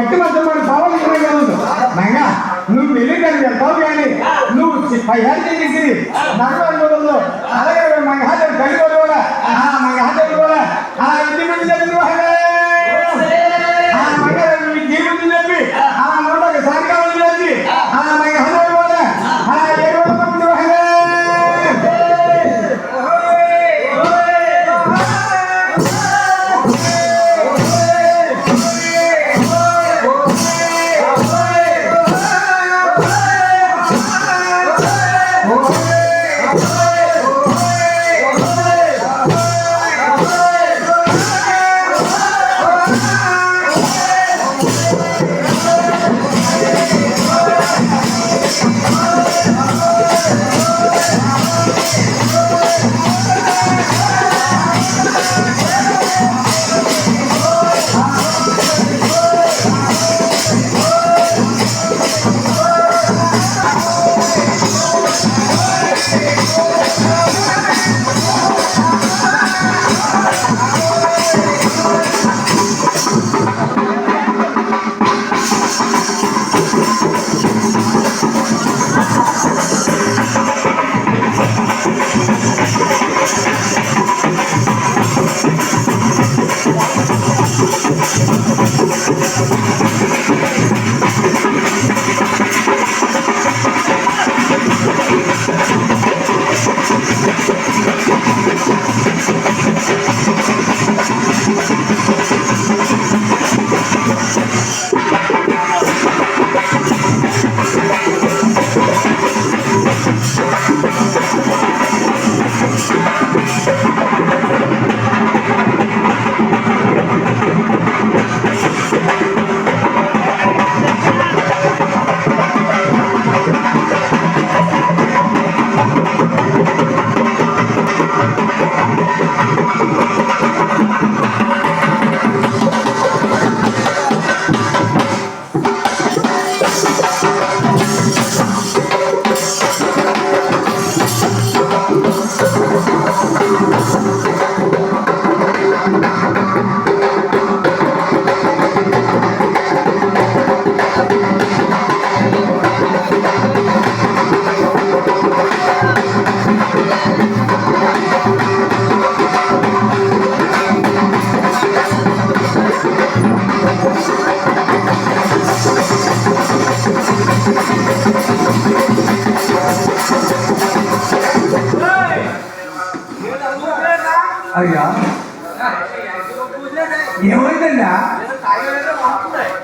పట్టి పట్టి మధ్య మన పావాలి ఇరవై కాదు నువ్వు పెళ్ళి కానీ వెళ్తావు కానీ నువ్వు పైహారు చేసి నన్ను అనుభవంలో అలాగే మంగళ కలిగి అయ్యా ఏమైందన్నా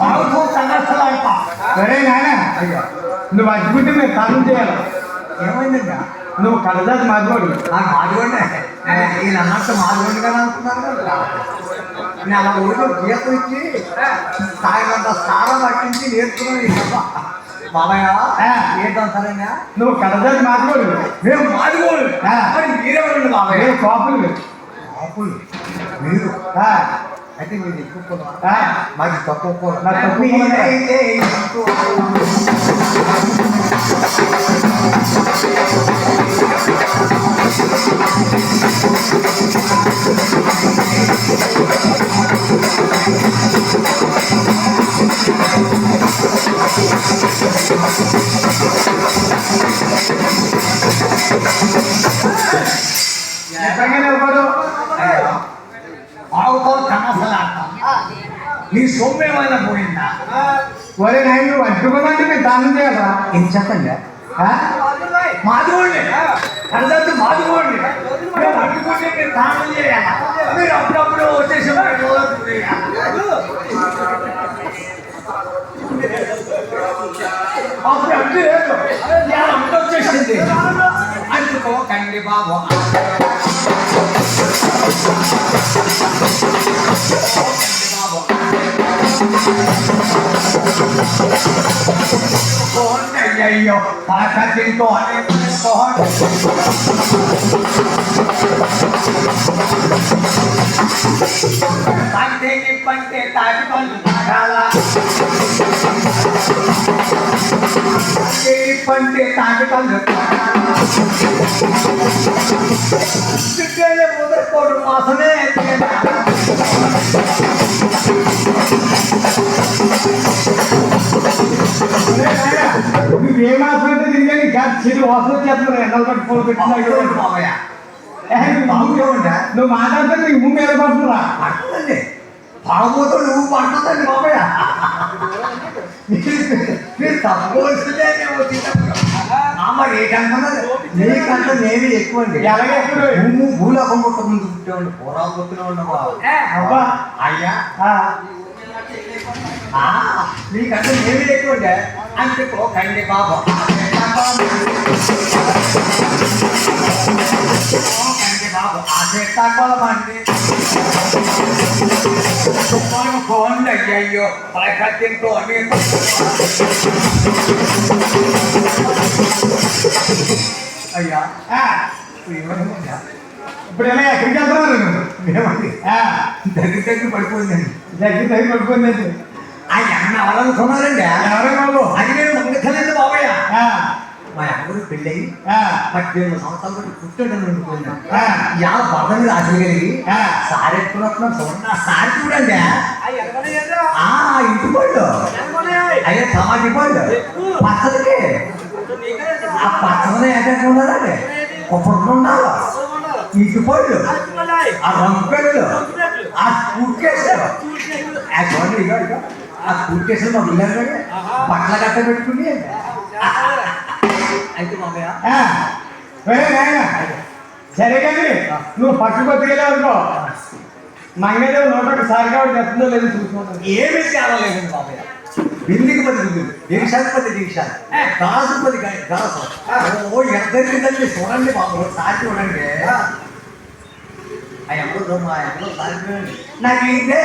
పావుతో సందర్శనాలంట సరే నాయన అయ్యా నువ్వు అడ్డుకుంటే మేము కాలం చేయాలి ఏమైందన్నా నువ్వు కలదాది మాధోడు నాకు మాదిగొండే ఈయన అన్నట్టు మాదిగొండి కదా అనుకున్నాను నేను అలా ఊరిలో గీత ఇచ్చి తాగినంత సారం పట్టించి నేర్చుకున్నాను. బాబాయ్ ఏంటో సరేనా నువ్వు కలదాది మాధోడు మేము ఆ. మరి మీరెవరండి బాబాయ్ కోపలు అప్పులు మీరు ఆ, అయితే మీరు ఎక్కువ. ఆ, మాది తక్కువ కులం. మాది తక్కువ నీ సొమ్ము ఏమైనా పోయిందా ఒరే నువ్వు అడ్డుకోమంటే మేము దానం చేయాలా ఏం చెప్పండి? మాధువుడిని. కడదట్టు మాధువుడిని. మేము అడ్డుకుంటే మీరు దానం చేయాలి? మీరు అప్పుడప్పుడు వచ్చేసి. అప్పుడు అడ్డు లేదు. నేను అడ్డు వచ్చేసింది. అడ్డుకోకండి బాబు. જઈયો પાછા ચિંતો અને સોહન તાંતે કે પંતે તાજ પર ઢાલા તાંતે કે પંતે તાજ પર ઢાલા મુદર કોડ માસને તેના నువ్వేం ఆసుపత్రి తిరిగి చెడు వాసన చేస్తున్నారు ఎండలు పట్టి పూలు పెట్టినా నువ్వు మాట్లాడితే నీకు ముందు ఏర్పడుతున్నా పడుతురా పడుతుందండి తాగుబోతూ నువ్వు పడుతుందండి మామయ్య మీరు తప్పవలసిందే మరి నీకంటే నేను ఎక్కువ అండి అలాగే నువ్వు భూలోకం ముందు పుట్టేవాడు పోరా పుట్టినవాడు అయ్యా ఆ, ఆ, నీకంటే నేనే ఎక్కువ అండి అంటే కండి బాబా కండి బాబు ఆ చెట్టాకోలమండి ఫోన్ అయ్యయ్యో పైకత్తింటూ అని అయ్యా ఆ, ఏమన్నా ఇప్పుడు ఎలా ఎక్కడికి వెళ్తున్నారు ఏమండి ఆ, దగ్గర దగ్గర పడిపోయిందండి దగ్గర దగ్గర పడిపోయింది ఆ అన్న ఎవరనుకున్నారండి ఎవరే బాబు? అది నేను మంగళండి బాబయ్య. ఆ, మా అమ్మగారు పెళ్ళయి ఆ, పద్దెనిమిది సంవత్సరాలు పుట్టడం అనుకున్నాను. యా కలిగి ఆ. సారి చూడండి. ఆ సారి చూడండి. ఇంటి పళ్ళు అయ్యే టమాటీ పళ్ళు పచ్చడికి. ఆ పచ్చడి ఏంటంటే ఉండాలండి కుప్పట్లు ఉండాలి ఇంటి పళ్ళు ఆ రంగు పెళ్ళు. ఆ చూడండి ఇగో ఇగో. ఆ కేసులు మా పిల్లలు బట్టల గట్ట పెట్టుకుని. అయితే మామయ్య. సరే కానీ నువ్వు పట్టు బతికెళ్ళావు అనుకో. మంగళదేవి నూట ఒకసారి కాబట్టి ఎత్తుందో లేదో చూసుకుంటాను. ఏమీ తేడా లేదండి బాబయ్య బిందికి పది బిందులు దీక్షాలు పది దీక్షాలు గాజు పది గాజు ఓ ఎద్దరికిందండి చూడండి బాబు ఒకసారి చూడండి. ఆ. ఎవరు మా ఎవరు సారి చూడండి. నాకు ఇదే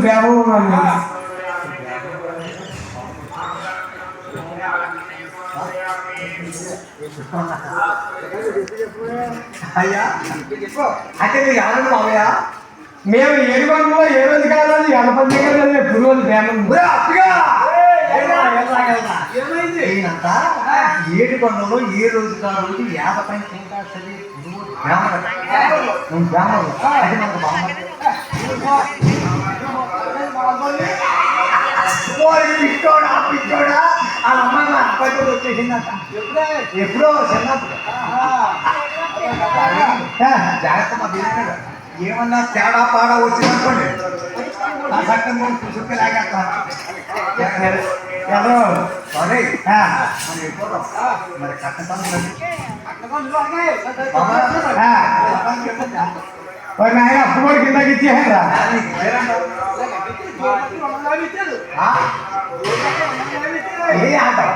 బేబం అయ్యా అంటే మీరు ఎవరండి బాబయ్య మేము ఏడు వందల ఏ రోజు కాలం ఎంత పంచంగా పురుగు బేమం ఒరే అప్పగా! ఈయనంతా ఏడు కొండలో ఏ రోజు కా రోజు యాభై పైన తింటాడు నువ్వు బ్రాహ్మణుడు అది మనకు పిచ్చోడా పిచ్చోడా వాళ్ళ పట్టుకు వచ్చేసిందట ఎప్పుడే ఎప్పుడో చిన్నప్పుడు జాగ్రత్త మా దేవుడు ఏమన్నా తేడా పాడా వచ్చిందనుకోండి నా చట్టం చూసుకుని లాగేస్తా ఎవరు సరే ఆ, మనం వెళ్ళిపోదాం మరి కట్టతాను ఆ. ఒరే నాయన అప్పుడు కూడా కిందకి ఇచ్చేయండిరా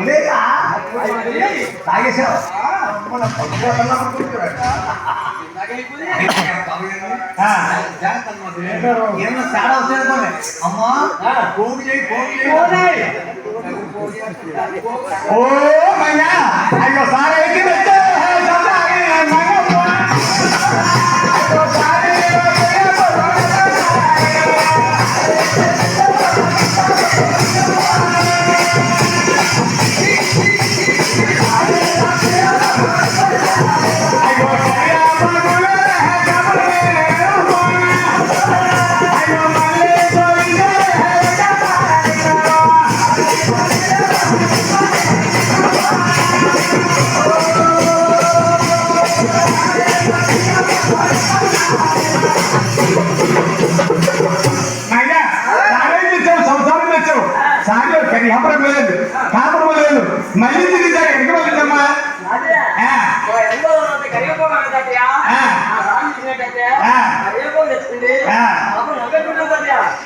ఏ ఆ మన ఏమన్నా తేడా అమ్మా ఫోన్ చేయి ఫోన్ చేయి ఓ అయ్యో సార్ అయితే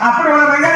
ఆ రాళ్ళు